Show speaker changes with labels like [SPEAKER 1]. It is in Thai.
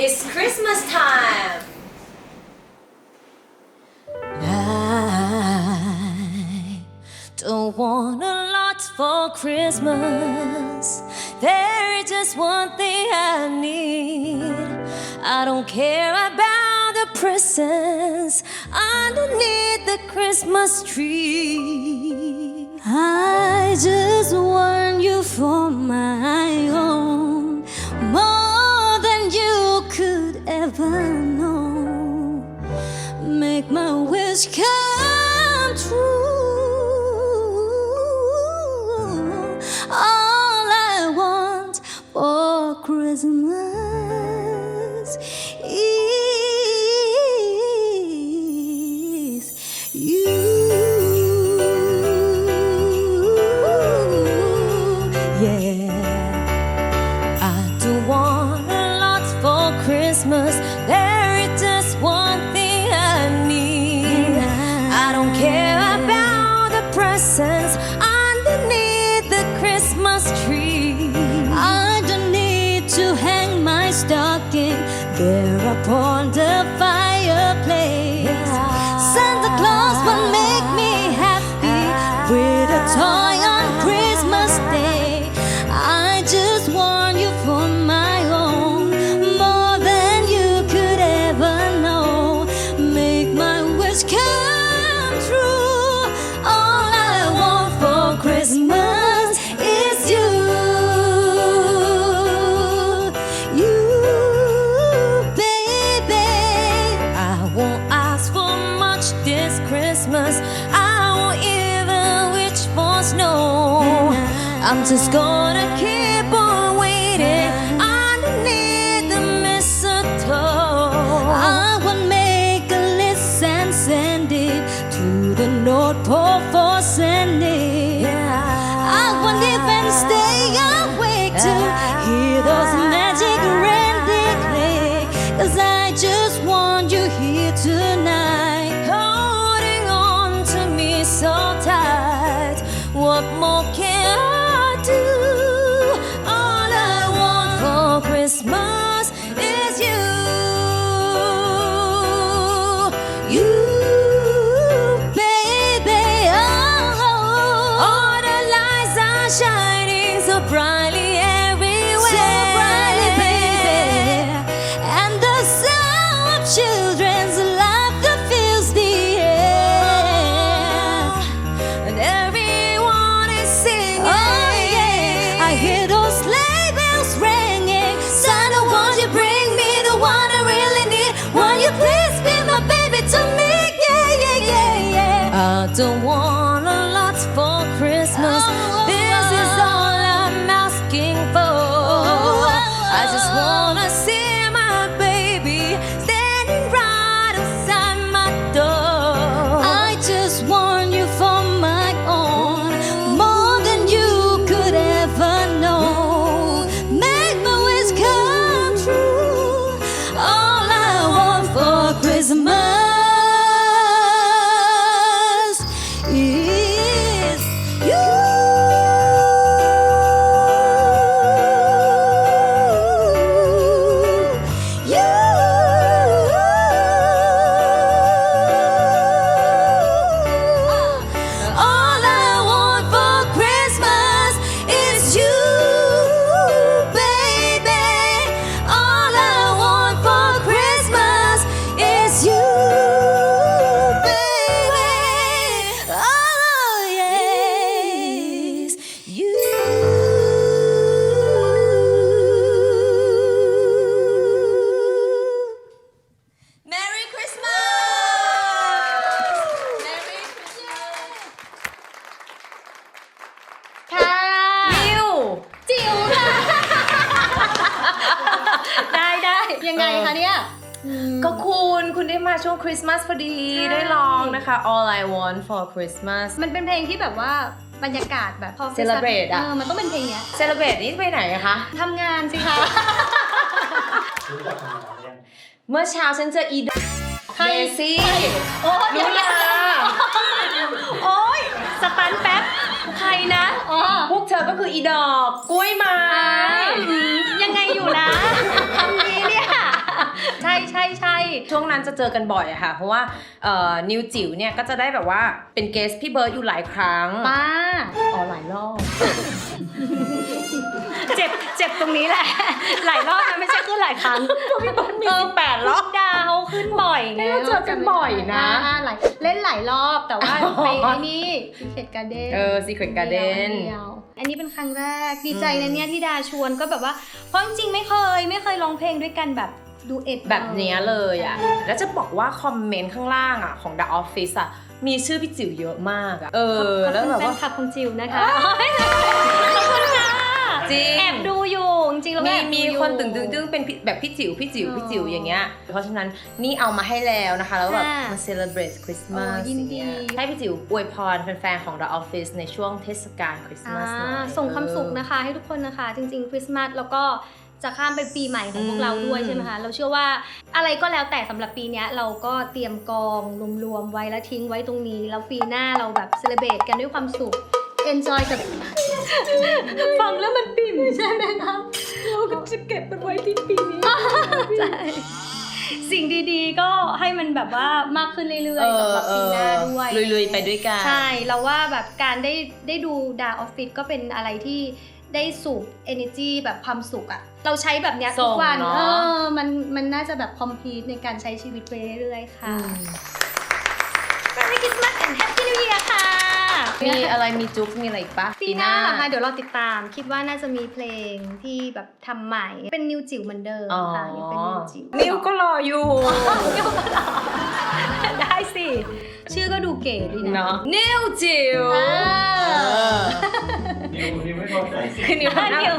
[SPEAKER 1] It's Christmas time
[SPEAKER 2] I don't want a lot for Christmas. There's just one thing I need. I don't care about the presents underneath the Christmas tree. Upon the fireplace. I'm just gonna keep Christmas is you. You, baby. Oh, all the lights are shining so brightly don't want
[SPEAKER 3] เนี่ย
[SPEAKER 1] ก็คุณคุณได้มาช่วงคริสต์มาสพอดี
[SPEAKER 3] ใช่
[SPEAKER 1] ได้ลองนะคะ All I Want for Christmas
[SPEAKER 3] มันเป็นเพลงที่แบบว่าบรรยากาศแบบพอ
[SPEAKER 1] Celebrate อะ
[SPEAKER 3] เออมันต้องเป็นเพลงเนี้ย
[SPEAKER 1] Celebrate นี่ไปไหนอะคะ
[SPEAKER 3] ทำงานสิคะ
[SPEAKER 4] รู้จักกันมาหรือยัง
[SPEAKER 1] เมื่อเช้าฉันเจออีด
[SPEAKER 3] ใคร
[SPEAKER 1] เดซี่
[SPEAKER 3] โอ้ย
[SPEAKER 1] รู้ลาโอ๊ยสตันแป๊บ ใครนะ
[SPEAKER 3] อ๋อ
[SPEAKER 1] พวกเธอก็คืออีดอก กล้วยไม้
[SPEAKER 3] อ่าอืม
[SPEAKER 1] ใช่ใช่ใช่ช่วงนั้นจะเจอกันบ่อยอะค่ะ เพราะว่าเอ่อนิวจิ๋วเนี่ยก็จะได้แบบว่าเป็นเกสพี่เบิร์ดอยู่หลายครั้ง
[SPEAKER 3] ป้า
[SPEAKER 1] อ๋อหลายรอบ
[SPEAKER 3] เจ็บเจ็บตรงนี้แหละ หลายรอบนะไม่ใช่ขึ้นหลายครั้ง
[SPEAKER 1] พี่เบิร์ดมีสิบแปดรอบ
[SPEAKER 3] ดาวขึ้นบ่อยไง
[SPEAKER 1] เราเจอกันบ่อยนะา
[SPEAKER 3] หลายเล่นหลายรอบแต่ว่าไปไอ้นี่ซีเ e ตการ์เด้น
[SPEAKER 1] เออ Secret Garden
[SPEAKER 3] อันนี้เป็นครั้งแรกดีใจนะเนี่ยที่ดาชวนก็แบบว่าเพราะจริงๆไม่เคย ไม่เคยร้องเพลงด้วยกันแบบ ดูเอ็ด
[SPEAKER 1] แบบเนี้ยเลยอะ แล้วจะบอกว่าคอมเมนต์ข้างล่างอะของ The Office อะ มีชื่อพี่จิ๋วเยอะมากอะ เออ แล้วแบบ
[SPEAKER 3] แฟน
[SPEAKER 1] ว่า
[SPEAKER 3] คลับของจิวนะคะ
[SPEAKER 1] จริง
[SPEAKER 3] แอบดูอยู่จริงๆแล้ว
[SPEAKER 1] มี
[SPEAKER 3] แอบดู
[SPEAKER 1] มี
[SPEAKER 3] อยู่
[SPEAKER 1] คนตึงตึงตึงเป็นพี่แบบพี่จิ๋วพี่จิ๋ว
[SPEAKER 3] อ๋อ
[SPEAKER 1] พี่จิ๋วอย่างเงี้ย เพราะฉะนั้นนี่เอามาให้แล้วนะคะ แล้วแบบ
[SPEAKER 3] ค่ะ
[SPEAKER 1] มา celebrate
[SPEAKER 3] อ๋
[SPEAKER 1] Christmas
[SPEAKER 3] อยินดี
[SPEAKER 1] อย่างเงี้ยให้พี่จิ๋วอวยพรแฟนๆของ The Office ในช่วงเทศกาลคริสต์
[SPEAKER 3] อ่า
[SPEAKER 1] มาสหน่อย
[SPEAKER 3] ส่งความสุข
[SPEAKER 1] เออ
[SPEAKER 3] นะคะให้ทุกคนนะคะ จริงๆคริสต์มาสแล้วก็ จะข้ามไปปีใหม่ของพว
[SPEAKER 1] อื
[SPEAKER 3] ก
[SPEAKER 1] ม
[SPEAKER 3] เราด้วยใช่ไหมคะ เราเชื่อว่าอะไรก็แล้วแต่สำหรับปีเนี้ยเราก็เตรียมกองรวมๆไว้แล้วทิ้งไว้ตรงนี้ แล้วปีหน้าเราแบบเซเลบรตกันด้วยความสุข enjoy กับ ฟังแล้วมันปิ่มใช่ไหมคะ
[SPEAKER 1] เราก็จะเก็บมันไว้ที่ปีนี้
[SPEAKER 3] ใช่สิ่งดีๆ ก็ให้มันแบบว่ามากขึ้นเรื่อยๆสำหรับปีหน้าด้วย
[SPEAKER 1] ลุยๆไปด้วยกัน
[SPEAKER 3] ใช่ เราว่าแบบการได้ได้ดูดาออฟฟิศก็เป็นอะไรที่ ได้สูบ energy แบบความสุขอะเราใช้แบบเนี้ยทุกวัน
[SPEAKER 1] ส่งเนอะ
[SPEAKER 3] เออ มันมันน่าจะแบบคอมพลีทในการใช้ชีวิตไปเรื่อยๆค่ะ Merry Christmas and Happy New Year ค่ะ
[SPEAKER 1] มีอะไรมีจุ๊บมีอะไรอีกปะ
[SPEAKER 3] ปีหน้าเหรอคะเดี๋ยวเราติดตาม คิดว่าน่าจะมีเพลงที่แบบทำใหม่ เป็นนิวจิ๋วเหมือนเดิม
[SPEAKER 1] อ๋อ
[SPEAKER 3] ค่ะยังเป็นนิวจิ๋ว
[SPEAKER 1] นิวก็รออยู่
[SPEAKER 3] ได้สิชื่อก็ดู เก๋ดีนะ
[SPEAKER 1] เนาะนิวจิ๋ว
[SPEAKER 3] อ่า
[SPEAKER 1] เออ
[SPEAKER 4] นิวนิวไม่พอใจ
[SPEAKER 1] คือนิวทำหน้า
[SPEAKER 3] นิว